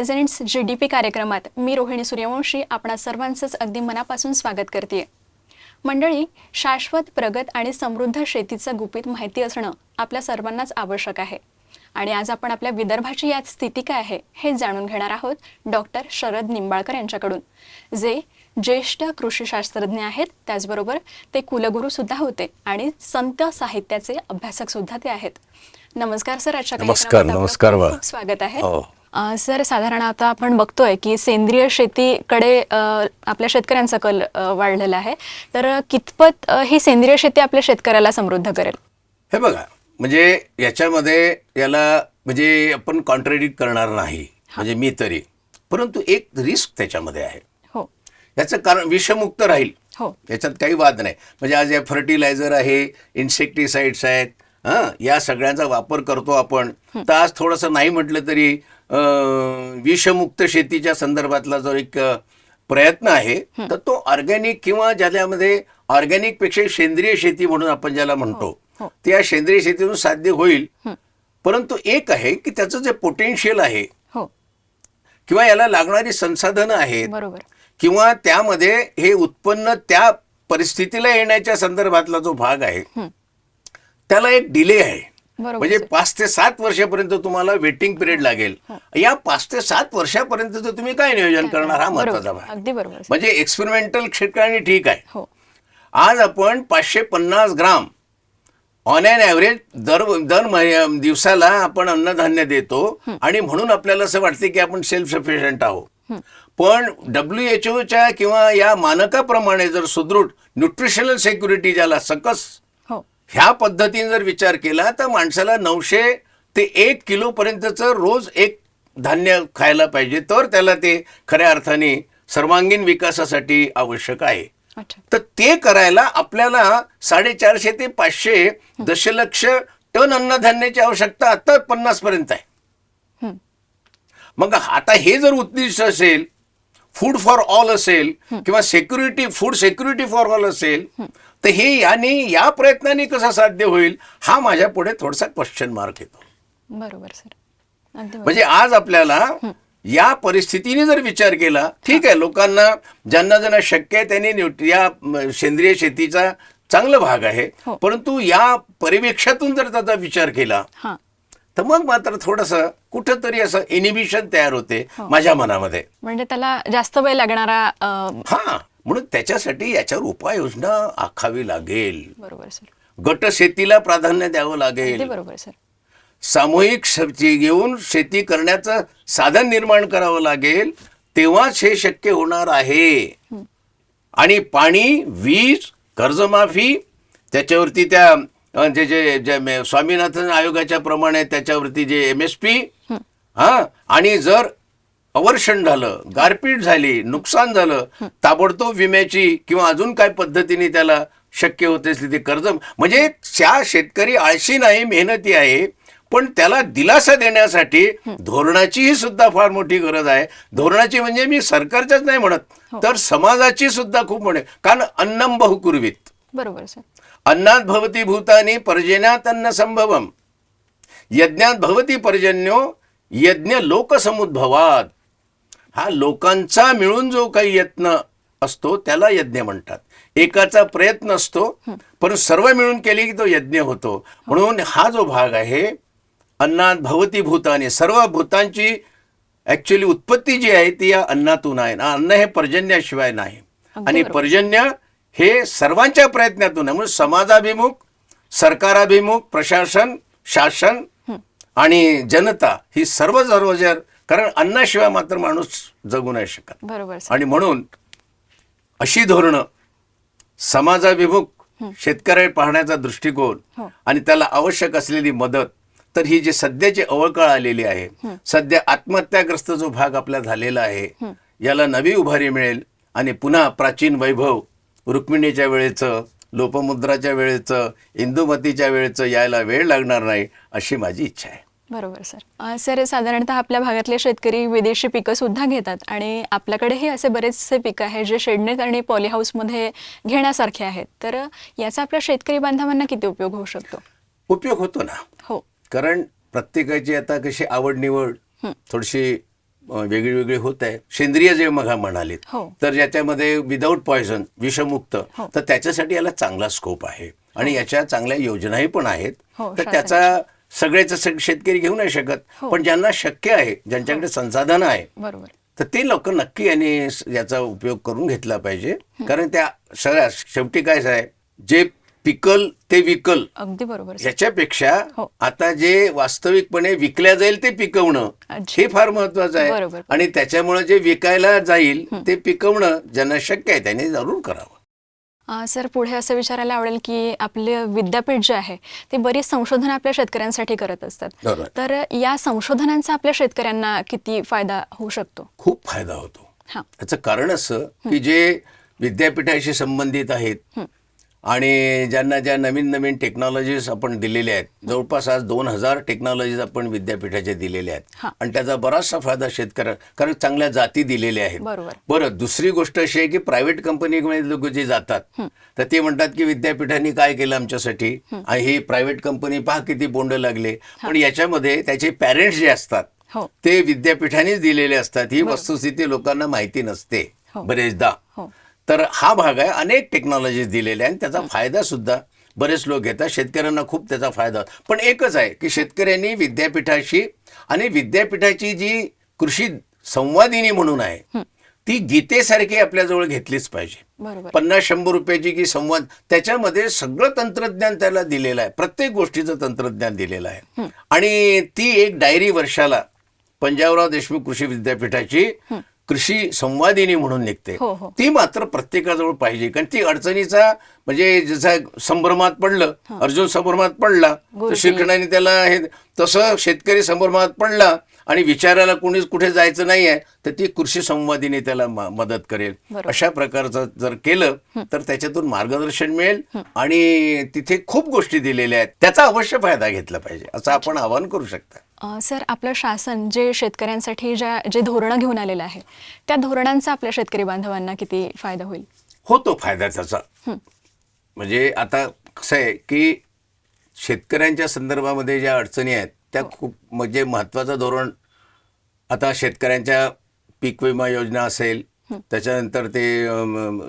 Presents G D P कार्यक्रमात मी रोहिणी सूर्यवंशी आपणा सर्वांचंच अगदी मनापासून स्वागत करते मंडळी शाश्वत प्रगत आणि समृद्ध शेतीचं गुपित माहिती असणं आपल्या सर्वांनाच आवश्यक आहे. आणि आज आपण आपल्या विदर्भाची यात स्थिती काय आहे हे जाणून घेणार आहोत डॉक्टर शरद निंबाळकर यांच्याकडून. जे ज्येष्ठ कृषीशास्त्रज्ञ आहेत त्याचबरोबर ते कुलगुरू सुद्धा होते आणि संत साहित्याचे अभ्यासक सुद्धा ते आहेत. नमस्कार सर. आजच्या नमस्कार, नमस्कार, स्वागत आहे. हो. सर साधारण आता आपण बघतोय की सेंद्रिय शेतीकडे आपल्या शेतकऱ्यांचा कल वाढलेला आहे. तर कितपत ही सेंद्रिय शेती आपल्या शेतकऱ्याला समृद्ध करेल? हे बघा म्हणजे याच्यामध्ये याला म्हणजे आपण कॉन्ट्रेडिक्ट करणार नाही. म्हणजे मी तरी. परंतु एक रिस्क त्याच्यामध्ये आहे. हो. याचं कारण विषमुक्त राहील. हो. याच्यात काही वाद नाही. म्हणजे आज या फर्टिलायझर आहे इन्सेक्टिसाइड्स आहेत हां या सगळ्यांचा वापर करतो आपण. तर आज थोडंसं नाही म्हटलं तरी विषमुक्त शेतीच्या संदर्भातला जो एक प्रयत्न आहे तर तो ऑर्गॅनिक किंवा ज्याच्यामध्ये ऑर्गॅनिकपेक्षा सेंद्रिय शेती म्हणून आपण ज्याला म्हणतो हो. त्या सेंद्रिय शेतीतून साध्य होईल. परंतु एक आहे की त्याचं जे पोटेन्शियल आहे हो. किंवा याला लागणारी संसाधनं आहेत किंवा त्यामध्ये हे उत्पन्न त्या परिस्थितीला येण्याच्या संदर्भातला जो भाग आहे त्याला एक डिले आहे. म्हणजे. पाच ते सात वर्षापर्यंत तुम्हाला वेटिंग पिरियड लागेल. या पाच ते सात वर्षापर्यंत तुम्ही काय नियोजन करणार? हा महत्त्वाचा भाग. अगदी बरोबर. म्हणजे एक्सपेरिमेंटल क्षेत्राने ठीक आहे. हो. आज आपण पाचशे पन्नास ग्राम ऑन अन ॲव्हरेज दर दर दिवसाला आपण अन्नधान्य देतो आणि म्हणून आपल्याला असं वाटते की आपण सेल्फ सफिशियंट आहोत पण डब्ल्यू एच ओच्या किंवा या मानकाप्रमाणे जर सुदृढ न्यूट्रिशनल सेक्युरिटी ज्याला सकस ह्या पद्धतीने जर विचार केला तर माणसाला नऊशे ते एक किलो पर्यंतचं रोज एक धान्य खायला पाहिजे. तर त्याला ते खऱ्या अर्थाने सर्वांगीण विकासासाठी आवश्यक आहे. तर ते करायला आपल्याला साडेचारशे ते पाचशे दशलक्ष टन अन्नधान्याची आवश्यकता आता पन्नास पर्यंत आहे. मग आता हे जर उद्दिष्ट असेल फूड फॉर ऑल असेल किंवा security food security for all असेल तर हे याने या प्रयत्नाने कसं साध्य होईल हा माझ्या पुढे थोडासा क्वेश्चन मार्क येतो. बरोबर सर. म्हणजे आज आपल्याला या परिस्थितीने जर विचार केला ठीक आहे लोकांना ज्यांना ज्यांना शक्य आहे त्यांनी या सेंद्रिय शेतीचा चांगला भाग आहे. हो. परंतु या परिवेक्षातून जर त्याचा विचार केला तर मग मात्र थोडस कुठंतरी असं इनिबिशन तयार होते हो. माझ्या मनामध्ये. म्हणजे त्याला जास्त वेळ लागणारा हा. म्हणून त्याच्यासाठी याच्यावर उपाययोजना आखावी लागेल. बरोबर सर. गट शेतीला प्राधान्य द्यावं लागेल. बरोबर सर. सामूहिक शेती घेऊन शेती करण्याचं साधन निर्माण करावं लागेल. तेव्हाच हे शक्य होणार आहे. आणि पाणी वीज कर्जमाफी त्याच्यावरती त्या जे जे जे स्वामीनाथन आयोगाच्या प्रमाणे त्याच्यावरती जे एम एस पी हा आणि जर अवर्षण झालं गारपीट झाली नुकसान झालं ताबडतोब विम्याची किंवा अजून काय पद्धतीने त्याला शक्य होते ते कर्ज म्हणजे त्या शेतकरी आळशी नाही मेहनती आहे पण त्याला दिलासा देण्यासाठी धोरणाचीही सुद्धा फार मोठी गरज आहे. धोरणाची म्हणजे मी सरकारच्याच नाही म्हणत तर समाजाची सुद्धा खूप म्हणे कारण अन्नम बहुकुर्वीत. बरोबर अन्नात भवती भूतानी पर्जन्यात अन्न संभवम. यज्ञात भवती पर्जन्यो यज्ञ लोकसमुद्भवात. हा लोकांचा मिळून जो काही यत्न असतो त्याला यज्ञ म्हणतात. एकाचा प्रयत्न असतो पण सर्व मिळून केली की तो यज्ञ होतो. म्हणून हा जो भाग आहे अन्नात भवती भूतानी सर्व भूतांची ऍक्च्युली उत्पत्ती जी आहे ती या अन्नातून आहे. ना अन्न हे पर्जन्याशिवाय नाही. आणि. पर्जन्य हे सर्वांच्या प्रयत्नातून आहे. म्हणून समाजाभिमुख सरकाराभिमुख प्रशासन शासन आणि जनता ही सर्व जर कारण अन्नाशिवाय मात्र माणूस जगू नाही शकत. बरोबर आणि म्हणून अशी धोरणं समाजाभिमुख शेतकऱ्याकडे पाहण्याचा दृष्टिकोन हो. आणि त्याला आवश्यक असलेली मदत तर ही जी सध्याची अवकाळ आलेली आहे सध्या आत्महत्याग्रस्त जो भाग आपला झालेला आहे याला नवी उभारी मिळेल आणि पुन्हा प्राचीन वैभव रुक्मिणीच्या वेळेचं लोपमुद्राच्या वेळेचं इंदुमतीच्या वेळेचं यायला वेळ लागणार नाही अशी माझी इच्छा आहे. बरोबर सर. सर साधारणतः आपल्या भागातले शेतकरी विदेशी पिकं सुद्धा घेतात आणि आपल्याकडेही असे बरेचसे पिकं आहेत जे शेडनेट आणि पॉलीहाऊसमध्ये घेण्यासारखे आहेत. तर याचा आपल्या शेतकरी बांधवांना किती उपयोग होऊ शकतो? उपयोग होतो ना. हो. कारण प्रत्येकाची आता कशी आवड निवड थोडीशी वेगळी वेगळी होत आहे. सेंद्रिय जे मग म्हणालीत हो. तर ज्याच्यामध्ये विदाऊट पॉयझन विषमुक्त हो. तर त्याच्यासाठी याला चांगला स्कोप आहे. आणि याच्या चांगल्या योजनाही पण आहेत. हो, तर त्याचा सगळेच सग- शेतकरी घेऊ नाही शकत हो. पण ज्यांना शक्य आहे ज्यांच्याकडे संसाधनं आहे बरोबर तर ते लोक नक्की यांनी याचा उपयोग करून घेतला पाहिजे कारण त्या सगळ्या शेवटी काय आहे जे पिकल ते विकल अगदी बरोबर. याच्यापेक्षा हो. आता जे वास्तविकपणे विकल्या जाईल ते पिकवणं अच्छा. हे फार महत्वाचं बरोबर. आहे आणि त्याच्यामुळे जे विकायला जाईल ते पिकवणं ज्यांना शक्य आहे त्यांनी जरूर करावं सर पुढे असं विचारायला आवडेल की आपले विद्यापीठ जे आहे ते बरीच संशोधन आपल्या शेतकऱ्यांसाठी करत असतात. तर या संशोधनांचा आपल्या शेतकऱ्यांना किती फायदा होऊ शकतो? खूप फायदा होतो. हा. याचं कारण असं की जे विद्यापीठाशी संबंधित आहेत आणि ज्यांना ज्या नवीन नवीन टेक्नॉलॉजीज आपण दिलेल्या आहेत जवळपास आज दोन हजार टेक्नॉलॉजीज आपण विद्यापीठाच्या दिलेल्या आहेत. आणि त्याचा बराचसा फायदा शेतकऱ्या कारण चांगल्या जाती दिलेल्या आहेत. बरोबर. बरं दुसरी गोष्ट अशी आहे की प्रायव्हेट कंपनीमध्ये लोक जे जातात तर ते म्हणतात की विद्यापीठांनी काय केलं आमच्यासाठी? आणि ही प्रायव्हेट कंपनी पहा किती बोंड लागले. पण याच्यामध्ये त्याचे पॅरेंट्स जे असतात हो. ते विद्यापीठानेच दिलेले असतात. ही वस्तुस्थिती लोकांना माहिती नसते हो. बरेचदा. हो. तर हा भाग आहे. अनेक टेक्नॉलॉजीज दिलेल्या आणि त्याचा फायदा सुद्धा बरेच लोक घेतात. शेतकऱ्यांना खूप त्याचा फायदा. होतो. पण एकच आहे की शेतकऱ्यांनी विद्यापीठाशी आणि विद्यापीठाची जी कृषी संवादिनी म्हणून आहे ती गीतेसारखी आपल्याजवळ घेतलीच पाहिजे. पन्नास शंभर रुपयाची की संवाद त्याच्यामध्ये सगळं तंत्रज्ञान त्याला दिलेलं आहे. प्रत्येक गोष्टीचं तंत्रज्ञान दिलेलं आहे. आणि ती एक डायरी वर्षाला पंजाबराव देशमुख कृषी विद्यापीठाची कृषी संवादिनी म्हणून निघते. हो, हो. ती मात्र प्रत्येकाजवळ पाहिजे. कारण ती अडचणीचा म्हणजे जसा संभ्रमात पडलं अर्जुन संभ्रमात पडला तर गुरुजी. श्रीकृष्णाने त्याला हे तसं शेतकरी संभ्रमात पडला आणि विचारायला कोणीच कुठे जायचं नाही आहे तर ती कृषी संवादिनी त्याला मदत करेल. अशा प्रकारचं जर केलं तर त्याच्यातून मार्गदर्शन मिळेल आणि तिथे खूप गोष्टी दिलेल्या आहेत. त्याचा अवश्य फायदा घेतला पाहिजे असं आपण आवाहन करू शकता. सर आपलं शासन जे शेतकऱ्यांसाठी ज्या जे धोरणं घेऊन आलेलं आहे त्या धोरणांचा आपल्या शेतकरी बांधवांना किती फायदा होईल? होतो फायदा त्याचा. म्हणजे आता कसं आहे की शेतकऱ्यांच्या संदर्भामध्ये ज्या अडचणी आहेत त्या खूप म्हणजे महत्त्वाचं धोरण आता शेतकऱ्यांच्या पीक विमा योजना असेल त्याच्यानंतर ते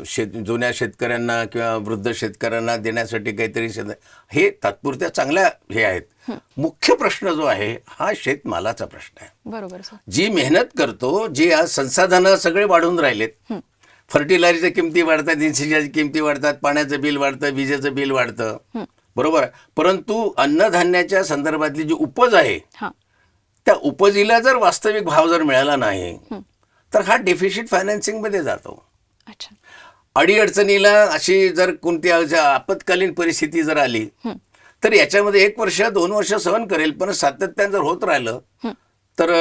शेत जुन्या शेतकऱ्यांना किंवा वृद्ध शेतकऱ्यांना देण्यासाठी काहीतरी शेत हे तात्पुरत्या चांगल्या हे आहेत. मुख्य प्रश्न जो आहे हा शेतमालाचा प्रश्न आहे. बरोबर जी मेहनत करतो जी आज संसाधनं सगळे वाढून राहिलेत. फर्टिलायझरच्या किमती वाढतात इन्सिजच्या किमती वाढतात पाण्याचं बिल वाढतं विजेचं बिल वाढतं. बरोबर? परंतु अन्नधान्याच्या संदर्भातली जी उपज आहे त्या उपजीला जर वास्तविक भाव जर मिळाला नाही तर हा डेफिशिट फायनान्सिंगमध्ये जातो. अच्छा. अडीअडचणीला अशी जर कोणती आपत्कालीन परिस्थिती जर आली तर याच्यामध्ये एक वर्ष दोन वर्ष सहन करेल पण सातत्यानं जर होत राहिलं तर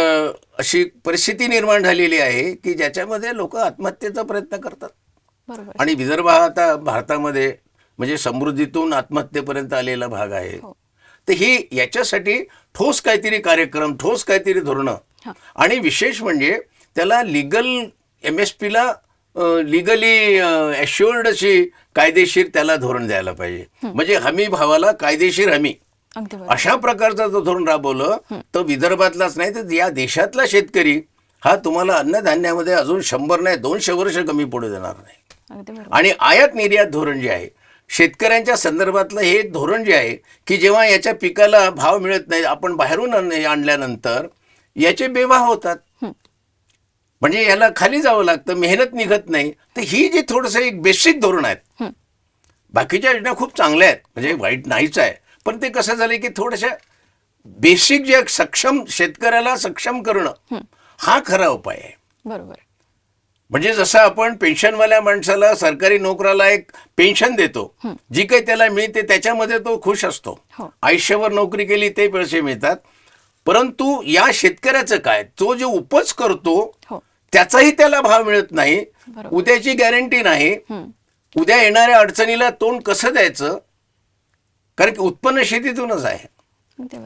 अशी परिस्थिती निर्माण झालेली आहे की ज्याच्यामध्ये लोक आत्महत्येचा प्रयत्न करतात. आणि विदर्भ हा आता भारतामध्ये म्हणजे समृद्धीतून आत्महत्येपर्यंत आलेला भाग आहे. हो. तर ही याच्यासाठी ठोस काहीतरी कार्यक्रम ठोस काहीतरी धोरणं. आणि विशेष म्हणजे त्याला लिगल एम एस पीला लिगली अश्युअर्ड अशी कायदेशीर त्याला धोरण द्यायला पाहिजे. म्हणजे हमी भावाला कायदेशीर हमी. अशा प्रकारचं जर धोरण राबवलं तर विदर्भातलाच नाही तर या देशातला शेतकरी हा तुम्हाला अन्नधान्यामध्ये अजून शंभर नाही दोनशे वर्ष कमी पडू देणार नाही. आणि आयात निर्यात धोरण जे आहे शेतकऱ्यांच्या संदर्भातलं हे एक धोरण जे आहे की जेव्हा याच्या पिकाला भाव मिळत नाही आपण बाहेरून आण- आणल्यानंतर याचे बेभाव होतात. म्हणजे याला खाली जावं लागतं मेहनत निघत नाही. तर ही जी थोडंसं एक बेसिक धोरण आहेत. बाकीच्या योजना खूप चांगल्या आहेत. म्हणजे वाईट नाहीच आहे. पण ते कसं झालं की थोड्याशा बेसिक जे सक्षम शेतकऱ्याला सक्षम करणं हा. खरा उपाय आहे. बरोबर. म्हणजे जसं आपण पेन्शनवाल्या माणसाला सरकारी नोकराला एक पेन्शन देतो जी काही त्याला मिळते त्याच्यामध्ये तो खुश असतो. हो. आयुष्यभर नोकरी केली ते पैसे मिळतात. परंतु या शेतकऱ्याचं काय? तो जो उपज करतो हो. त्याचाही त्याला भाव मिळत नाही. उद्याची गॅरंटी नाही. उद्या येणाऱ्या अडचणीला तोंड कसं द्यायचं? कारण की उत्पन्न शेतीतूनच आहे.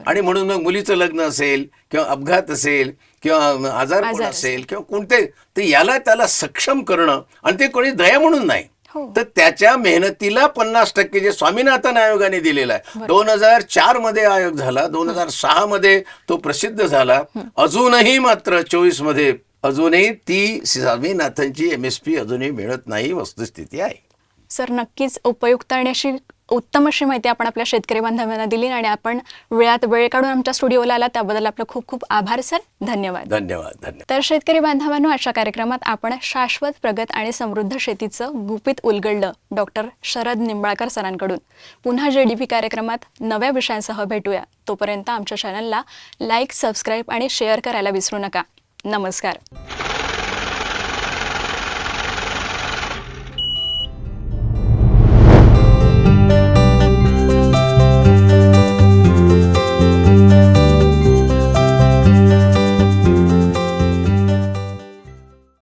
आणि म्हणून मग मुलीचं लग्न असेल किंवा अपघात असेल किंवा आजार असेल. किंवा कोणते तर याला त्याला सक्षम करणं आणि ते कोणी दया म्हणून नाही. हो. तर त्याच्या मेहनतीला पन्नास टक्के जे स्वामीनाथन आयोगाने दिलेला आहे. दोन हजार चारमध्ये आयोग झाला. दोन हजार सहा मध्ये तो प्रसिद्ध झाला. अजूनही मात्र चोवीसमध्ये अजूनही ती स्वामीनाथनची एम एस पी अजूनही मिळत नाही वस्तुस्थिती आहे. सर नक्कीच उपयुक्त आणि अशी उत्तम अशी माहिती आपण आपल्या शेतकरी बांधवांना दिली आणि आपण वेळात वेळ काढून आमच्या स्टुडिओला आला त्याबद्दल आपलं खूप खूप आभार सर. धन्यवाद. धन्यवाद धन्यवाद. तर शेतकरी बांधवांनो अशा कार्यक्रमात आपण शाश्वत प्रगत आणि समृद्ध शेतीचं गुपित उलगडलं डॉक्टर शरद निंबाळकर सरांकडून. पुन्हा जे डी पी कार्यक्रमात नव्या विषयांसह भेटूया. तोपर्यंत आमच्या चॅनलला लाईक सबस्क्राईब आणि शेअर करायला विसरू नका. नमस्कार.